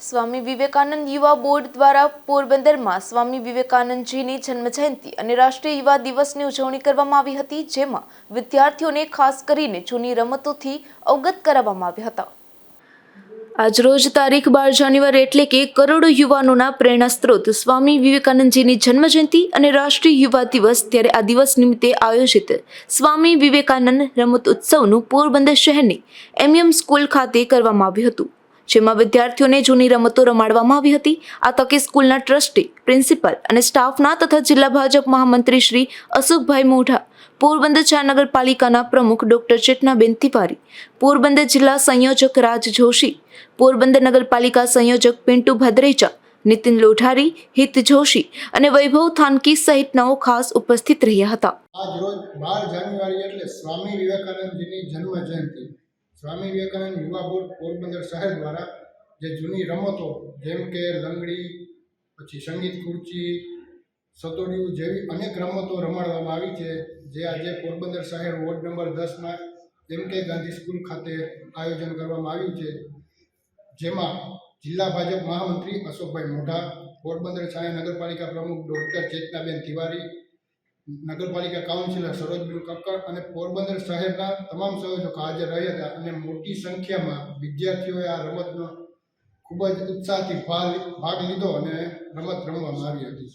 સ્વામી વિવેકાનંદ યુવા બોર્ડ દ્વારા પોરબંદરમાં સ્વામી વિવેકાનંદજીની જન્મજયંતિ અને રાષ્ટ્રીય યુવા દિવસની ઉજવણી કરવામાં આવી હતી, જેમાં વિદ્યાર્થીઓને ખાસ કરીને જૂની રમતોથી અવગત કરાવવામાં આવ્યા હતા. આજરોજ તારીખ બાર જાન્યુઆરી એટલે કે કરોડો યુવાનોના પ્રેરણા સ્ત્રોત સ્વામી વિવેકાનંદજીની જન્મજયંતિ અને રાષ્ટ્રીય યુવા દિવસ ત્યારે આ દિવસ નિમિત્તે આયોજિત સ્વામી વિવેકાનંદ રમત ઉત્સવનું પોરબંદર શહેરની એમએમ સ્કૂલ ખાતે કરવામાં આવ્યું હતું. જેમાં વિદ્યાર્થીઓને જૂની રમતો રમાડવામાં આવી હતી. આ તકે સ્કૂલના ટ્રસ્ટી, પ્રિન્સિપલ અને સ્ટાફના તથા જિલ્લા ભાજપ મહામંત્રી શ્રી અશોકભાઈ મોઢા, પોરબંદર ચાર નગરપાલિકાના પ્રમુખ ડોક્ટર ચેતનાબેન તિવારી, પોરબંદર જિલ્લા સંયોજક રાજ જોશી, પોરબંદર નગરપાલિકા સંયોજક પિન્ટુ ભદ્રેચા, નીતિન લોઢારી, હિત જોશી અને વૈભવ થાનકી સહિતનાઓ ખાસ ઉપસ્થિત રહ્યા હતા. આજ રોજ બાર જાન્યુઆરી એટલે સ્વામી વિવેકાનંદજીની જન્મ જયંતિ સ્વામી વિવેકાનંદ યુવા બોર્ડ, પોરબંદર શહેર દ્વારા જે જૂની રમતો, જેમ કે લંગડી, પછી સંગીત ખુરચી, સતોડિયું જેવી અનેક રમતો રમાડવામાં આવી છે, જે આજે પોરબંદર શહેર વોર્ડ નંબર દસમાં એમ કે ગાંધી સ્કૂલ ખાતે આયોજન કરવામાં આવ્યું છે. જેમાં જિલ્લા ભાજપ મહામંત્રી અશોકભાઈ મોઢા, પોરબંદર છાયા નગરપાલિકા પ્રમુખ ડૉક્ટર ચેતનાબેન તિવારી નગરપાલિકા કાઉન્સિલર સરોજબેન કક્કડ અને પોરબંદર શહેરના તમામ સંયોજકો હાજર રહ્યા હતા અને મોટી સંખ્યામાં વિદ્યાર્થીઓએ આ રમતનો ખૂબ જ ઉત્સાહથી ભાગ લીધો અને રમત રમવામાં આવી હતી.